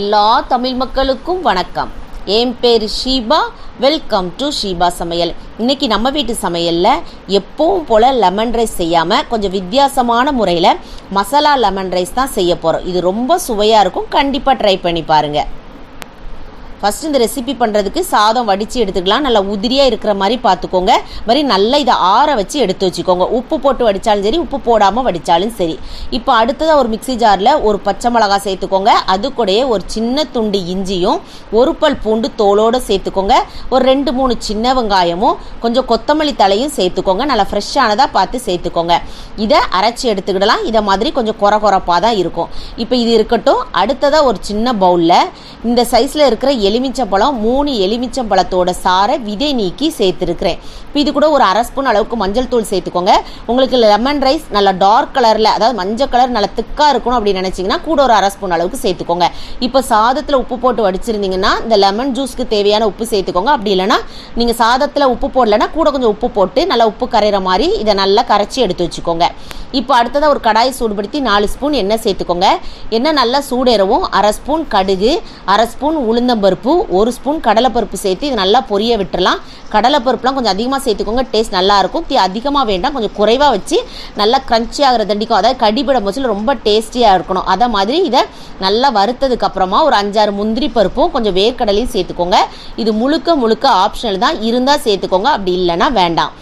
எல்லா தமிழ் மக்களுக்கும் வணக்கம். என் பேர் ஷீபா. வெல்கம் டு ஷீபா சமையல். இன்னைக்கு நம்ம வீட்டு சமையலில் எப்பவும் போல் லெமன் ரைஸ் செய்யாமல் கொஞ்சம் வித்தியாசமான முறையில் மசாலா லெமன் ரைஸ் தான் செய்ய போகிறோம் இது ரொம்ப சுவையாக இருக்கும். கண்டிப்பாக ட்ரை பண்ணி பாருங்கள் ஃபஸ்ட்டு இந்த ரெசிபி பண்ணுறதுக்கு சாதம் வடித்து எடுத்துக்கலாம். நல்லா உதிரியாக இருக்கிற மாதிரி பார்த்துக்கோங்க. மாதிரி நல்லா இதை ஆற வச்சு எடுத்து வச்சுக்கோங்க. உப்பு போட்டு வடித்தாலும் சரி உப்பு போடாமல் வடித்தாலும் சரி. இப்போ அடுத்ததாக ஒரு மிக்ஸி ஜாரில் ஒரு பச்சை மிளகா சேர்த்துக்கோங்க. அது கூடயே ஒரு சின்ன துண்டு இஞ்சியும் ஒரு பல் பூண்டு தோலோடு சேர்த்துக்கோங்க. ஒரு ரெண்டு மூணு சின்ன வெங்காயமும் கொஞ்சம் கொத்தமல்லி தலையும் சேர்த்துக்கோங்க. நல்லா ஃப்ரெஷ்ஷானதாக பார்த்து சேர்த்துக்கோங்க. இதை அரைச்சி எடுத்துக்கிடலாம். இதை மாதிரி கொஞ்சம் குற குறப்பாக தான் இருக்கும். இப்போ இது இருக்கட்டும். அடுத்ததாக ஒரு சின்ன பவுலில் இந்த சைஸில் இருக்கிற எலுமிச்சம்பழம் மூணு எலுமிச்சம்பழத்தோட சாரை விதை நீக்கி சேர்த்துருக்கிறேன். இப்போ இது கூட ஒரு அரை ஸ்பூன் அளவுக்கு மஞ்சள் தூள் சேர்த்துக்கோங்க. உங்களுக்கு லெமன் ரைஸ் நல்லா டார்க் கலரில் அதாவது மஞ்சள் கலர் நல்லா திக்காக இருக்கணும் அப்படின்னு நினச்சிங்கன்னா கூட ஒரு அரை ஸ்பூன் அளவுக்கு சேர்த்துக்கோங்க. இப்போ சாதத்தில் உப்பு போட்டு வடிச்சிருந்தீங்கன்னா இந்த லெமன் ஜூஸ்க்கு தேவையான உப்பு சேர்த்துக்கோங்க. அப்படி இல்லைன்னா நீங்கள் சாதத்தில் உப்பு போடலைன்னா கூட கொஞ்சம் உப்பு போட்டு நல்லா உப்பு கரைகிற மாதிரி இதை நல்லா கரைச்சி எடுத்து வச்சுக்கோங்க. இப்போ அடுத்ததாக ஒரு கடாயை சூடுபடுத்தி நாலு ஸ்பூன் எண்ணெய் சேர்த்துக்கோங்க. எண்ணெய் நல்லா சூடேறவும் அரை ஸ்பூன் கடுகு அரை ஸ்பூன் உளுந்தம்பருப்பு ஒரு ஸ்பூன் கடலைப்பருப்பு சேர்த்து இது நல்லா பொரிய விட்டுறலாம். கடலைப்பருப்புலாம் கொஞ்சம் அதிகமாக சேர்த்துக்கோங்க டேஸ்ட் நல்லாயிருக்கும் தீ அதிகமாக வேண்டாம் கொஞ்சம் குறைவாக வச்சு நல்லா க்ரன்ச்சி ஆகிற தண்டிக்கும். அதாவது கடிபடம் வச்சு ரொம்ப டேஸ்டியாக இருக்கணும். அதை மாதிரி இதை நல்லா வறுத்ததுக்கு அப்புறமா ஒரு அஞ்சாறு முந்திரி பருப்பும் கொஞ்சம் வேர்க்கடலையும் சேர்த்துக்கோங்க. இது முழுக்க முழுக்க ஆப்ஷனல் தான். இருந்தால் சேர்த்துக்கோங்க. அப்படி இல்லைன்னா வேண்டாம்.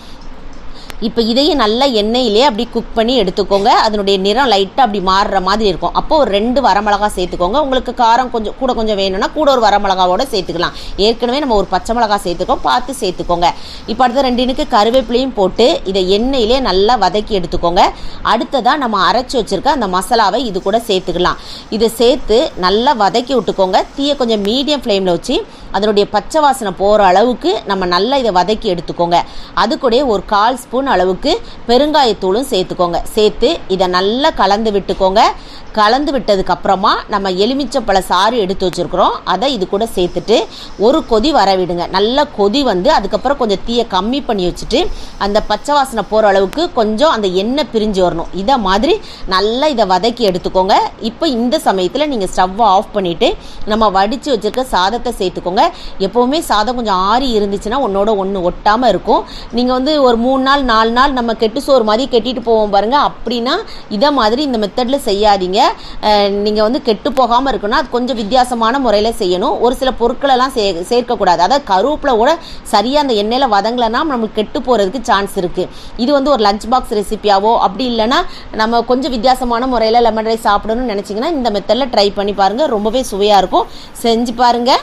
இப்போ இதையும் நல்லா எண்ணெயிலே அப்படி குக் பண்ணி எடுத்துக்கோங்க. அதனுடைய நிறம் லைட்டாக அப்படி மாறுற மாதிரி இருக்கும். அப்போ ஒரு ரெண்டு வரமிளகா சேர்த்துக்கோங்க. உங்களுக்கு காரம் கொஞ்சம் கூட கொஞ்சம் வேணும்னா கூட ஒரு வரமிளகாவோட சேர்த்துக்கலாம். ஏற்கனவே நம்ம ஒரு பச்சை மிளகா சேர்த்துக்கோம். பார்த்து சேர்த்துக்கோங்க. இப்போ அடுத்த ரெண்டினுக்கு கருவேப்பிலையும் போட்டு இதை எண்ணெயிலே நல்லா வதக்கி எடுத்துக்கோங்க. அடுத்ததாக நம்ம அரைச்சி வச்சுருக்க அந்த மசாலாவை இது கூட சேர்த்துக்கலாம். இதை சேர்த்து நல்லா வதக்கி விட்டுக்கோங்க. தீயை கொஞ்சம் மீடியம் ஃப்ளேமில் வச்சு அதனுடைய பச்சை வாசனை போகிற அளவுக்கு நம்ம நல்லா இதை வதக்கி எடுத்துக்கோங்க. அது கூட ஒரு கால் ஸ்பூன் அளவுக்கு பெருங்காயத்தூளும் சேர்த்துக்கோங்க. சேர்த்து இதை நல்லா கலந்து விட்டுக்கோங்க. கலந்து விட்டதுக்கப்புறமா நம்ம எலுமிச்சப்பழ சாறு எடுத்து வச்சுருக்குறோம். அதை இது கூட சேர்த்துட்டு ஒரு கொதி வர விடுங்க நல்ல கொதி வந்து அதுக்கப்புறம் கொஞ்சம் தீயை கம்மி பண்ணி வச்சுட்டு அந்த பச்சை வாசனை போகிற அளவுக்கு கொஞ்சம் அந்த எண்ணெய் பிரிஞ்சு வரணும். இதை மாதிரி நல்லா இதை வதக்கி எடுத்துக்கோங்க. இப்போ இந்த சமயத்தில் நீங்கள் ஸ்டவ்வை ஆஃப் பண்ணிவிட்டு நம்ம வடித்து வச்சுருக்க சாதத்தை சேர்த்துக்கோங்க. எப்போவுமே சாதம் கொஞ்சம் ஆறி இருந்துச்சுன்னா ஒன்றோட ஒன்று ஒட்டாமல் இருக்கும். நீங்கள் வந்து ஒரு மூணு நாள் நாலு நாள் நம்ம கெட்டு சோறு மாதிரி கெட்டிட்டு போவோம் பாருங்கள் அப்படின்னா இதை மாதிரி இந்த மெத்தடில் செய்யாதீங்க. நீங்கள் வந்து கெட்டு போகாமல் இருக்கணும்னா அது கொஞ்சம் வித்தியாசமான முறையில் செய்யணும். ஒரு சில பொருட்களெல்லாம் சே சேர்க்கக்கூடாது. அதாவது கருவேப்பில் கூட சரியாக அந்த எண்ணெயில் வதங்கலைன்னா நம்மளுக்கு கெட்டு போகிறதுக்கு சான்ஸ் இருக்குது இது வந்து ஒரு லஞ்ச் பாக்ஸ் ரெசிபியாவோ அப்படி இல்லைன்னா நம்ம கொஞ்சம் வித்தியாசமான முறையில் லெமன் ரைஸ் சாப்பிடணும்னு நினச்சிங்கன்னா இந்த மெத்தடில் ட்ரை பண்ணி பாருங்கள் ரொம்பவே சுவையாக இருக்கும். செஞ்சு பாருங்கள்